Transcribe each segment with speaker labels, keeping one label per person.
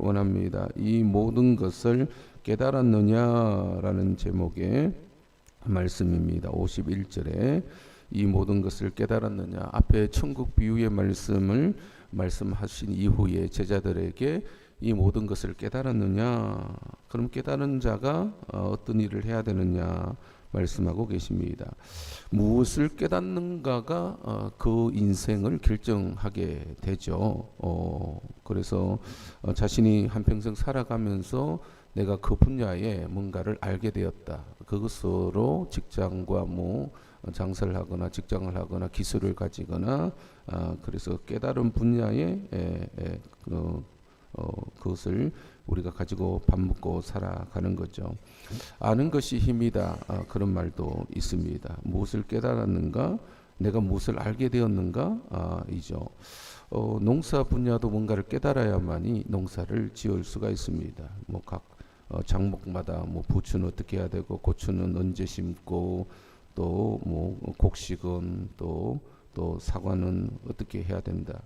Speaker 1: 원합니다. 이 모든 것을 깨달았느냐라는 제목의 말씀입니다. 51절에 이 모든 것을 깨달았느냐 앞에 천국 비유의 말씀을 말씀하신 이후에 제자들에게 이 모든 것을 깨달았느냐 그럼 깨달은 자가 어, 어떤 일을 해야 되느냐 말씀하고 계십니다. 무엇을 깨닫는가가 어, 그 인생을 결정하게 되죠. 어, 그래서 어, 자신이 한평생 살아가면서 내가 그 분야에 뭔가를 알게 되었다. 그것으로 직장과 뭐 장사를 하거나 직장을 하거나 기술을 가지거나 아, 그래서 깨달은 분야에 그것을 우리가 가지고 밥 먹고 살아가는 거죠. 아는 것이 힘이다. 아, 그런 말도 있습니다. 무엇을 깨달았는가? 내가 무엇을 알게 되었는가? 아, 이죠. 어, 농사 분야도 뭔가를 깨달아야만이 농사를 지을 수가 있습니다. 뭐각 어, 장목마다 뭐 부추는 어떻게 해야 되고 고추는 언제 심고 또 뭐 곡식은 또또 사과는 어떻게 해야 된다.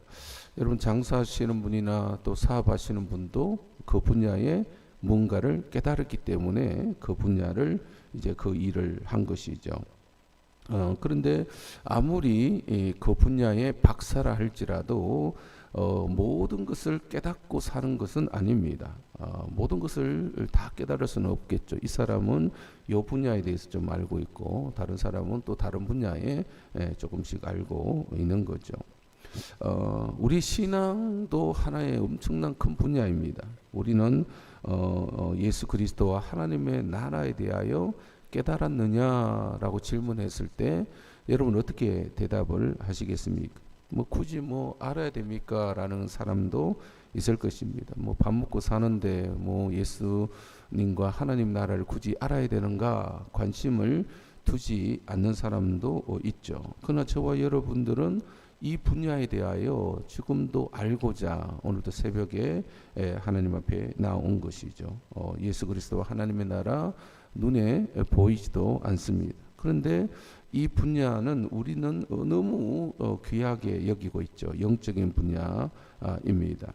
Speaker 1: 여러분 장사하시는 분이나 또 사업하시는 분도 그 분야에 뭔가를 깨달았기 때문에 그 분야를 이제 그 일을 한 것이죠. 어, 그런데 아무리 이, 그 분야의 박사라 할지라도 어, 모든 것을 깨닫고 사는 것은 아닙니다. 어, 모든 것을 다 깨달을 수는 없겠죠. 이 사람은 이 분야에 대해서 좀 알고 있고 다른 사람은 또 다른 분야에 예, 조금씩 알고 있는 거죠. 어, 우리 신앙도 하나의 엄청난 큰 분야입니다. 우리는 어, 어, 예수 그리스도와 하나님의 나라에 대하여 깨달았느냐라고 질문했을 때 여러분 어떻게 대답을 하시겠습니까? 뭐 굳이 뭐 알아야 됩니까라는 사람도 있을 것입니다. 뭐 밥 먹고 사는데 뭐 예수님과 하나님 나라를 굳이 알아야 되는가 관심을 두지 않는 사람도 있죠. 그러나 저와 여러분들은 이 분야에 대하여 지금도 알고자 오늘도 새벽에 하나님 앞에 나온 것이죠. 어, 예수 그리스도와 하나님의 나라 눈에 보이지도 않습니다. 그런데 이 분야는 우리는 너무 어, 귀하게 여기고 있죠. 영적인 분야입니다.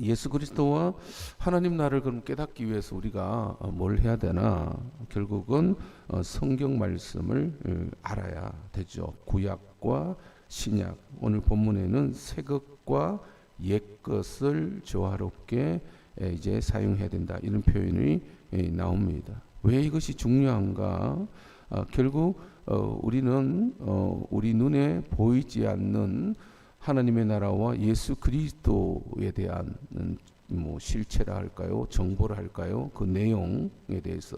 Speaker 1: 예수 그리스도와 하나님 나라를 그럼 깨닫기 위해서 우리가 어, 뭘 해야 되나? 결국은 어, 성경 말씀을 알아야 되죠. 구약과 신약. 오늘 본문에는 새 것과 옛 것을 조화롭게 이제 사용해야 된다. 이런 표현이 나옵니다. 왜 이것이 중요한가? 아, 결국 어, 우리는 어, 우리 눈에 보이지 않는 하나님의 나라와 예수 그리스도에 대한 음, 뭐 실체라 할까요, 정보를 할까요, 그 내용에 대해서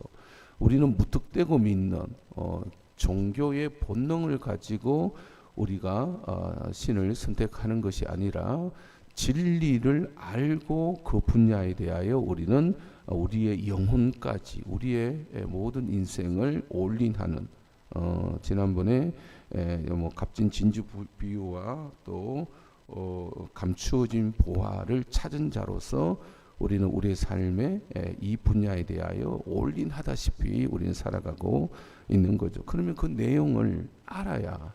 Speaker 1: 우리는 무턱대고 믿는 어, 종교의 본능을 가지고 우리가 어, 신을 선택하는 것이 아니라 진리를 알고 그 분야에 대하여 우리는 우리의 영혼까지 우리의 모든 인생을 올인하는 어, 지난번에 에, 뭐 값진 진주 비유와 또 어, 감추어진 보화를 찾은 자로서 우리는 우리의 삶에 에, 이 분야에 대하여 올인하다시피 우리는 살아가고 있는 거죠. 그러면 그 내용을 알아야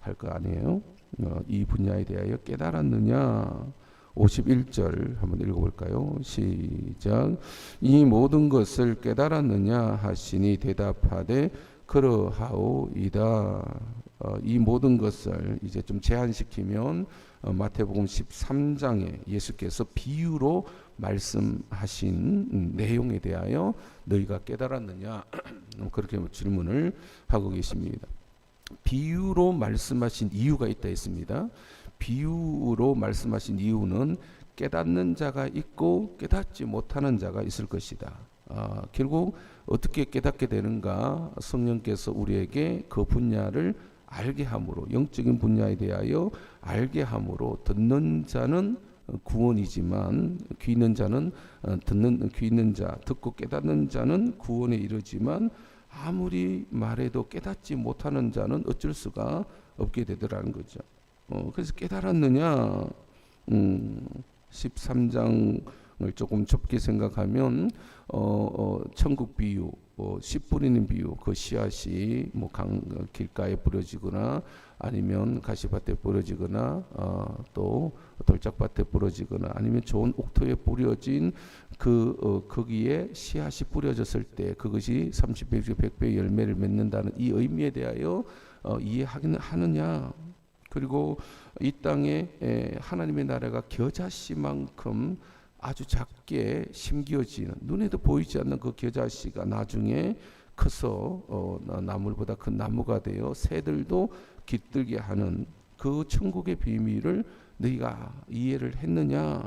Speaker 1: 할 거 아니에요? 어, 이 분야에 대하여 깨달았느냐? 51절 한번 읽어볼까요? 시작. 이 모든 것을 깨달았느냐 하시니 대답하되 그러하오이다. 어, 이 모든 것을 이제 좀 제한시키면 어, 마태복음 13장에 예수께서 비유로 말씀하신 음, 내용에 대하여 너희가 깨달았느냐 그렇게 질문을 하고 계십니다. 비유로 말씀하신 이유가 있다 했습니다. 비유로 말씀하신 이유는 깨닫는 자가 있고 깨닫지 못하는 자가 있을 것이다. 아, 결국 어떻게 깨닫게 되는가? 성령께서 우리에게 그 분야를 알게 함으로 영적인 분야에 대하여 알게 함으로 듣는 자는 구원이지만 귀 있는 자는 어, 듣는 귀 있는 자 듣고 깨닫는 자는 구원에 이르지만 아무리 말해도 깨닫지 못하는 자는 어쩔 수가 없게 되더라는 거죠. 어, 그래서 깨달았느냐? 음, 13장을 조금 좁게 생각하면 어, 어, 천국 비유 어, 씨 뿌리는 비유, 그 씨앗이 뭐 강 길가에 뿌려지거나 아니면 가시밭에 뿌려지거나 어, 또 돌짝밭에 뿌려지거나 아니면 좋은 옥토에 뿌려진 그 어, 거기에 씨앗이 뿌려졌을 때 그것이 30배, 100배 열매를 맺는다는 이 의미에 대하여 어, 이해하느냐? 그리고 이 땅에 에, 하나님의 나라가 겨자씨만큼 아주 작게 심겨지는 눈에도 보이지 않는 그 겨자씨가 나중에 커서 어, 나- 나물보다 큰 나무가 되어 새들도 깃들게 하는 그 천국의 비밀을 너희가 이해를 했느냐?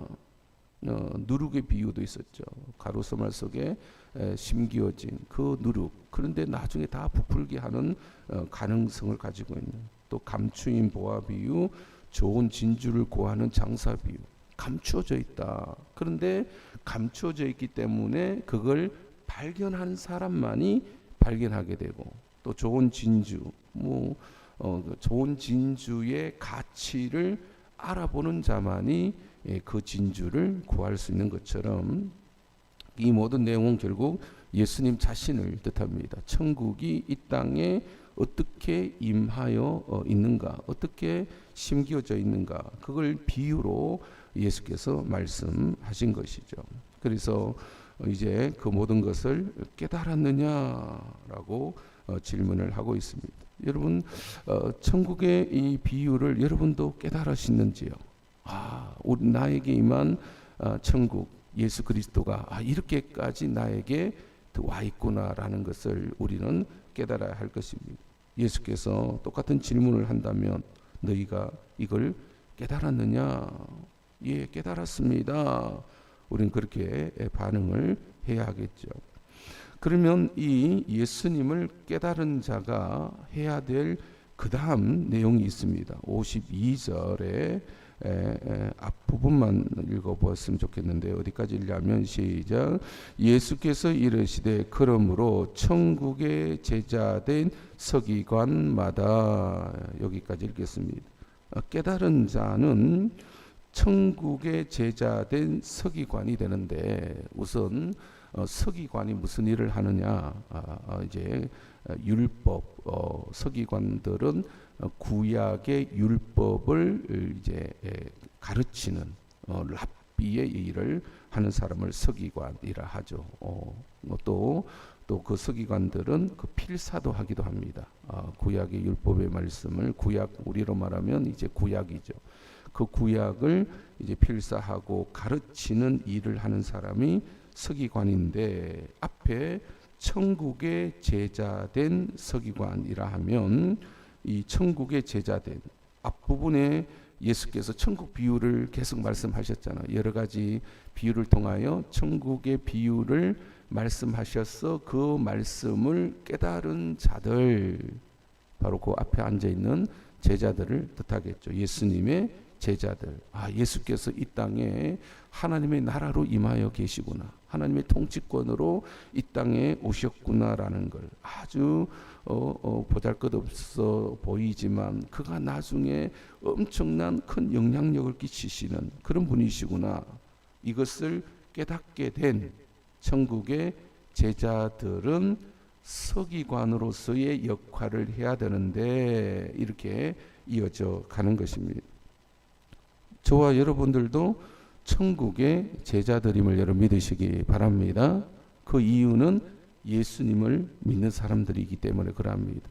Speaker 1: 어, 누룩의 비유도 있었죠. 가로수말 속에 에, 심기어진 그 누룩. 그런데 나중에 다 부풀게 하는 어, 가능성을 가지고 있는 또 감추인 보아 비유, 좋은 진주를 구하는 장사 비유. 감추어져 있다. 그런데 감추어져 있기 때문에 그걸 발견한 사람만이 발견하게 되고 또 좋은 진주, 뭐 어, 그 좋은 진주의 가치를 알아보는 자만이 예, 그 진주를 구할 수 있는 것처럼 이 모든 내용은 결국 예수님 자신을 뜻합니다. 천국이 이 땅에 어떻게 임하여 어, 있는가, 어떻게 심겨져 있는가, 그걸 비유로 예수께서 말씀하신 것이죠. 그래서 어, 이제 그 모든 것을 깨달았느냐라고 어, 질문을 하고 있습니다. 여러분, 어, 천국의 이 비유를 여러분도 깨달으시는지요? 아, 우리 나에게 임한 아, 천국 예수 그리스도가 아, 이렇게까지 나에게 와 있구나라는 것을 우리는 깨달아야 할 것입니다. 예수께서 똑같은 질문을 한다면 너희가 이걸 깨달았느냐? 예, 깨달았습니다. 우리는 그렇게 반응을 해야 하겠죠. 그러면 이 예수님을 깨달은 자가 해야 될 그 다음 내용이 있습니다. 52절에 에, 에, 앞부분만 읽어보았으면 좋겠는데 어디까지 읽냐면 시작 예수께서 이르시되 그러므로 천국의 제자된 서기관마다 여기까지 읽겠습니다. 어, 깨달은 자는 천국의 제자된 서기관이 되는데 우선 어, 서기관이 무슨 일을 하느냐 아, 아, 이제 어, 율법 어, 서기관들은 어, 구약의 율법을 이제 에, 가르치는 어, 랍비의 일을 하는 사람을 서기관이라 하죠. 어, 또 또 그 서기관들은 그 필사도 하기도 합니다. 아, 구약의 율법의 말씀을 구약 우리로 말하면 이제 구약이죠. 그 구약을 이제 필사하고 가르치는 일을 하는 사람이 서기관인데 앞에 천국의 제자된 서기관이라 하면 이 천국의 제자된 앞부분에 예수께서 천국 비유를 계속 말씀하셨잖아요. 여러 가지 비유를 통하여 천국의 비유를 말씀하셔서 그 말씀을 깨달은 자들 바로 그 앞에 앉아 있는 제자들을 뜻하겠죠. 예수님의 제자들. 아, 예수께서 이 땅에 하나님의 나라로 임하여 계시구나. 하나님의 통치권으로 이 땅에 오셨구나라는 걸 아주 어, 어, 보잘 것 없어 보이지만 그가 나중에 엄청난 큰 영향력을 끼치시는 그런 분이시구나. 이것을 깨닫게 된 천국의 제자들은 서기관으로서의 역할을 해야 되는데 이렇게 이어져 가는 것입니다. 저와 여러분들도 천국의 제자들임을 여러분 믿으시기 바랍니다. 그 이유는 예수님을 믿는 사람들이기 때문에 그럽니다.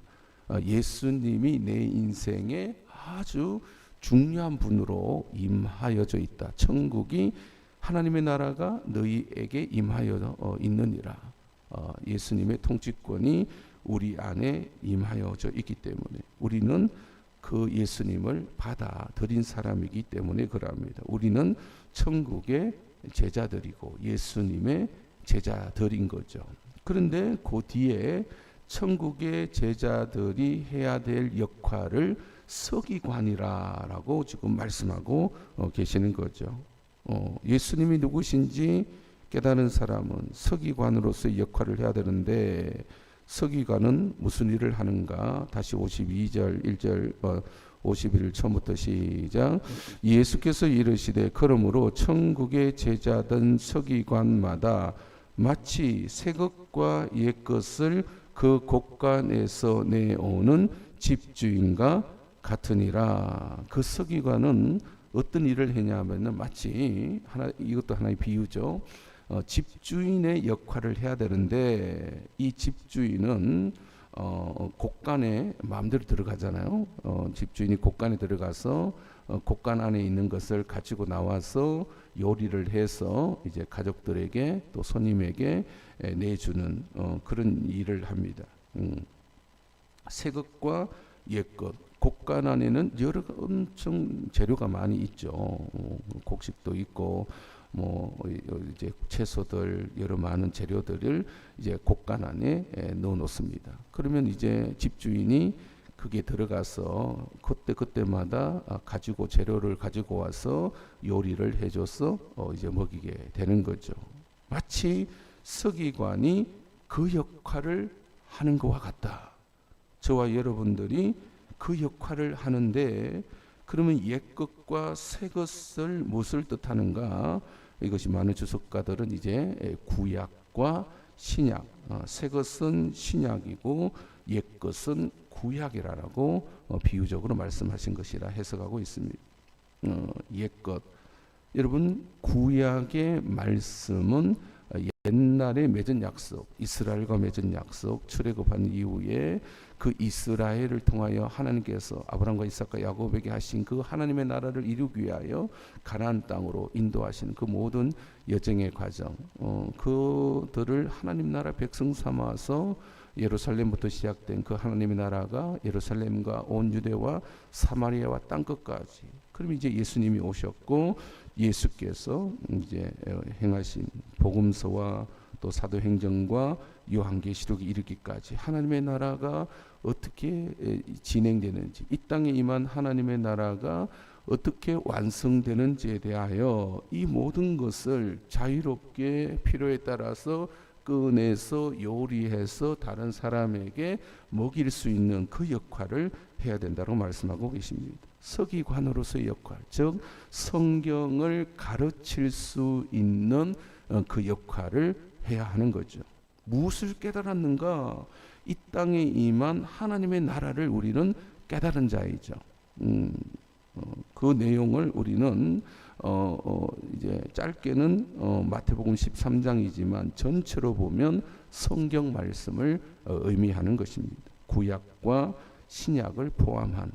Speaker 1: 어, 예수님이 내 인생에 아주 중요한 분으로 임하여져 있다. 천국이 하나님의 나라가 너희에게 임하여 어, 있느니라. 어, 예수님의 통치권이 우리 안에 임하여져 있기 때문에 우리는 그 예수님을 받아들인 사람이기 때문에 그럽니다. 우리는 천국의 제자들이고 예수님의 제자들인 거죠. 그런데 그 뒤에 천국의 제자들이 해야 될 역할을 서기관이라라고 지금 말씀하고 어, 계시는 거죠. 어, 예수님이 누구신지 깨달은 사람은 서기관으로서의 역할을 해야 되는데 서기관은 무슨 일을 하는가? 다시 52절 1절 어, 51일 처음부터 시작. 예수께서 이르시되 그러므로 천국의 제자든 서기관마다 마치 새 것과 옛 것을 그 곳간에서 내오는 집주인과 같으니라. 그 서기관은 어떤 일을 했냐면은 마치 하나 이것도 하나의 비유죠. 어, 집주인의 역할을 해야 되는데 이 집주인은 어, 곳간에 마음대로 들어가잖아요. 어, 집주인이 곳간에 들어가서 어, 곳간 안에 있는 것을 가지고 나와서 요리를 해서 이제 가족들에게 또 손님에게 에, 내주는 어, 그런 일을 합니다. 음. 새 것과 옛 것, 곡간 안에는 여러 엄청 재료가 많이 있죠. 어, 곡식도 있고 뭐 이제 채소들 여러 많은 재료들을 이제 곡간 안에 에, 넣어 놓습니다. 그러면 이제 집주인이 그게 들어가서 그때 그때마다 아, 가지고 재료를 가지고 와서 요리를 해줘서 어 이제 먹이게 되는 거죠. 마치 서기관이 그 역할을 하는 것과 같다. 저와 여러분들이 그 역할을 하는데 그러면 옛 것과 새 것을 무엇을 뜻하는가? 이것이 많은 주석가들은 이제 구약과 신약, 어, 새 것은 신약이고 옛 것은 구약이라고 어, 비유적으로 말씀하신 것이라 해석하고 있습니다. 어, 옛 것, 여러분 구약의 말씀은 어, 옛날에 맺은 약속, 이스라엘과 맺은 약속, 출애굽한 이후에 그 이스라엘을 통하여 하나님께서 아브라함과 이삭과 야곱에게 하신 그 하나님의 나라를 이루기 위하여 가나안 땅으로 인도하시는 그 모든 여정의 과정, 어, 그들을 하나님 나라 백성 삼아서 예루살렘부터 시작된 그 하나님의 나라가 예루살렘과 온 유대와 사마리아와 땅 끝까지. 그럼 이제 예수님이 오셨고 예수께서 이제 행하신 복음서와 또 사도행전과 요한계시록이 이르기까지 하나님의 나라가 어떻게 진행되는지 이 땅에 임한 하나님의 나라가 어떻게 완성되는지에 대하여 이 모든 것을 자유롭게 필요에 따라서 꺼내서 요리해서 다른 사람에게 먹일 수 있는 그 역할을 해야 된다고 말씀하고 계십니다. 서기관으로서의 역할, 즉 성경을 가르칠 수 있는 어, 그 역할을 해야 하는 거죠. 무엇을 깨달았는가? 이 땅에 임한 하나님의 나라를 우리는 깨달은 자이죠. 음, 어, 그 내용을 우리는 어, 어, 이제 짧게는 어, 마태복음 13장이지만 전체로 보면 성경 말씀을 어, 의미하는 것입니다. 구약과 신약을 포함한.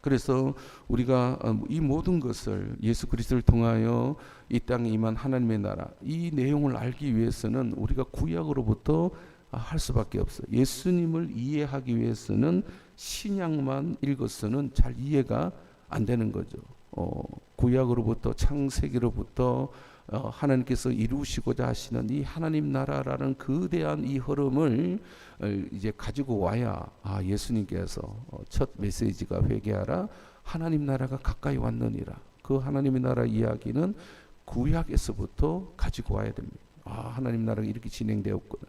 Speaker 1: 그래서 우리가 어, 이 모든 것을 예수 그리스도를 통하여 이 땅에 임한 하나님의 나라 이 내용을 알기 위해서는 우리가 구약으로부터 할 수밖에 없어요. 예수님을 이해하기 위해서는 신약만 읽어서는 잘 이해가 안 되는 거죠. 어, 구약으로부터 창세기로부터 어, 하나님께서 이루시고자 하시는 이 하나님 나라라는 거대한 이 흐름을 어, 이제 가지고 와야 아, 예수님께서 어, 첫 메시지가 회개하라 하나님 나라가 가까이 왔느니라 그 하나님의 나라 이야기는 구약에서부터 가지고 와야 됩니다. 아, 하나님 나라가 이렇게 진행되었구나.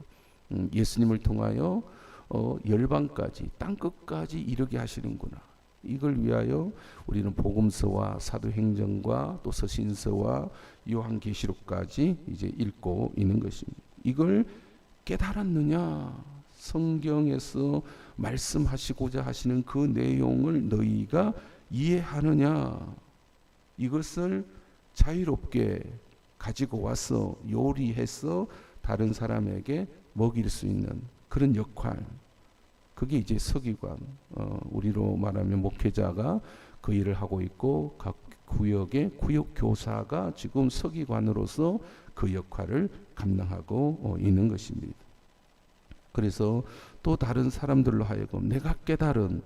Speaker 1: 음, 예수님을 통하여 어, 열방까지 땅 끝까지 이르게 하시는구나. 이걸 위하여 우리는 복음서와 사도행전과 또 서신서와 요한계시록까지 이제 읽고 있는 것입니다. 이걸 깨달았느냐? 성경에서 말씀하시고자 하시는 그 내용을 너희가 이해하느냐? 이것을 자유롭게 가지고 와서 요리해서 다른 사람에게 먹일 수 있는 그런 역할. 그게 이제 서기관, 어, 우리로 말하면 목회자가 그 일을 하고 있고 각 구역의 구역 교사가 지금 서기관으로서 그 역할을 감당하고 어, 있는 것입니다. 그래서 또 다른 사람들로 하여금 내가 깨달은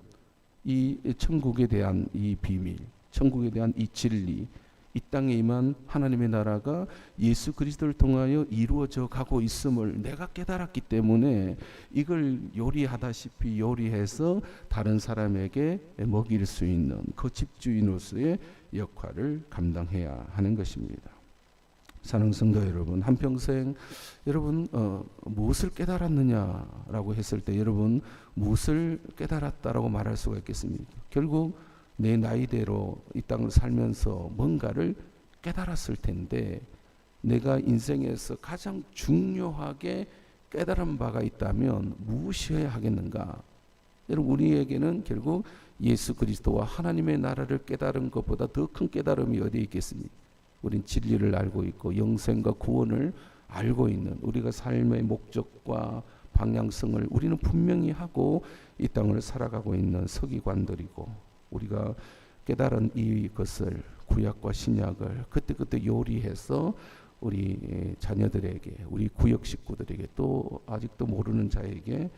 Speaker 1: 이 천국에 대한 이 비밀, 천국에 대한 이 진리, 이 땅에 임한 하나님의 나라가 예수 그리스도를 통하여 이루어져 가고 있음을 내가 깨달았기 때문에 이걸 요리하다시피 요리해서 다른 사람에게 먹일 수 있는 그 집주인으로서의 역할을 감당해야 하는 것입니다. 사는 성도 여러분, 한평생 여러분 어, 무엇을 깨달았느냐라고 했을 때 여러분 무엇을 깨달았다라고 말할 수가 있겠습니까? 결국 내 나이대로 이 땅을 살면서 뭔가를 깨달았을 텐데 내가 인생에서 가장 중요하게 깨달은 바가 있다면 무엇이어야 하겠는가? 여러분 우리에게는 결국 예수 그리스도와 하나님의 나라를 깨달은 것보다 더 큰 깨달음이 어디에 있겠습니까? 우린 진리를 알고 있고 영생과 구원을 알고 있는 우리가 삶의 목적과 방향성을 우리는 분명히 하고 이 땅을 살아가고 있는 서기관들이고 우리가 깨달은 이것을 구약과 신약을 그때그때 요리해서 우리 자녀들에게 우리 구역 식구들에게 또 아직도 모르는 자에게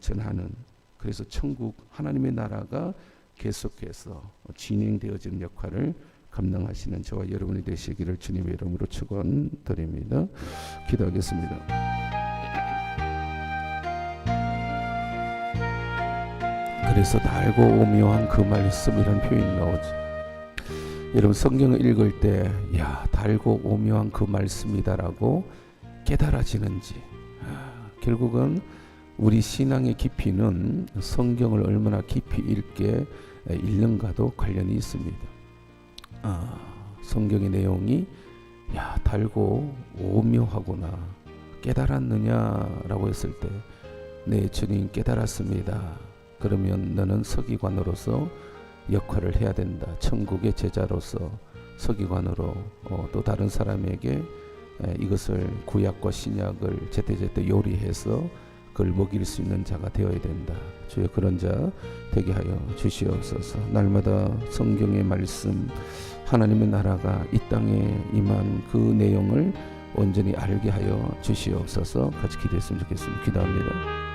Speaker 1: 전하는 그래서 천국 하나님의 나라가 계속해서 진행되어지는 역할을 감당하시는 저와 여러분이 되시기를 주님의 이름으로 축원드립니다. 기도하겠습니다. 그래서 달고 오묘한 그 말씀이란 표현이 나오죠. 여러분 성경을 읽을 때, 야 달고 오묘한 그 말씀이다라고 깨달아지는지, 아, 결국은 우리 신앙의 깊이는 성경을 얼마나 깊이 읽게 읽는가도 관련이 있습니다. 아, 성경의 내용이 야 달고 오묘하구나 깨달았느냐라고 했을 때, 네 주님 깨달았습니다. 그러면 너는 서기관으로서 역할을 해야 된다. 천국의 제자로서 서기관으로 어, 또 다른 사람에게 에, 이것을 구약과 신약을 제때제때 요리해서 그걸 먹일 수 있는 자가 되어야 된다. 주여 그런 자 되게 하여 주시옵소서. 날마다 성경의 말씀 하나님의 나라가 이 땅에 임한 그 내용을 온전히 알게 하여 주시옵소서. 같이 기도했으면 좋겠습니다. 기도합니다.